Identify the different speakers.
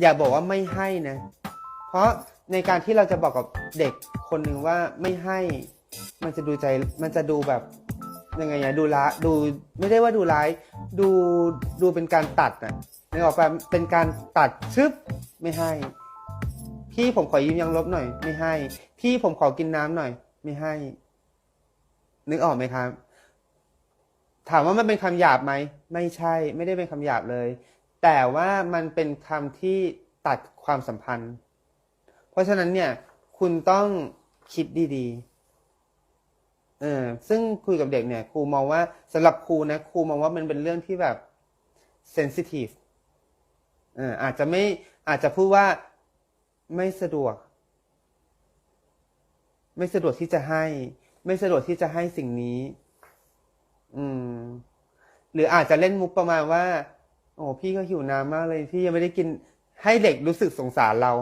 Speaker 1: อย่าบอกว่าไม่ให้นะ เพราะในการที่เราจะบอกกับเด็กคนหนึ่งว่าไม่ให้ มันจะดูใจมันจะดูแบบยังไงอะดูร้ายดูไม่ได้ว่าดูร้าย ดูดูเป็นการตัดอะนึกออกปะเป็นการตัดชึบไม่ให้ พี่ผมขอยืมยังลบหน่อย ไม่ให้ พี่ผมขอกินน้ำหน่อย ไม่ให้ นึกออกไหมครับ ถามว่ามันเป็นคำหยาบไหมไม่ใช่ ไม่ได้เป็นคำหยาบเลย แต่ว่ามันเป็นคำที่ตัดความสัมพันธ์ เพราะฉะนั้นเนี่ย คุณต้องคิดดีๆ เออ ซึ่งคุยกับเด็กเนี่ย ครูมองว่าสำหรับครูนะ ครูมองว่ามันเป็นเรื่องที่แบบเซนซิทีฟเอออาจจะไม่อาจจะพูดว่าไม่สะดวก ไม่สะดวกที่จะให้ ไม่สะดวกที่จะให้สิ่งนี้ อืม หรืออาจจะเล่นมุกประมาณว่า โอ้พี่ก็หิวน้ำมากเลยพี่ยังไม่ได้กินให้เด็กรู้สึกสงสารเรา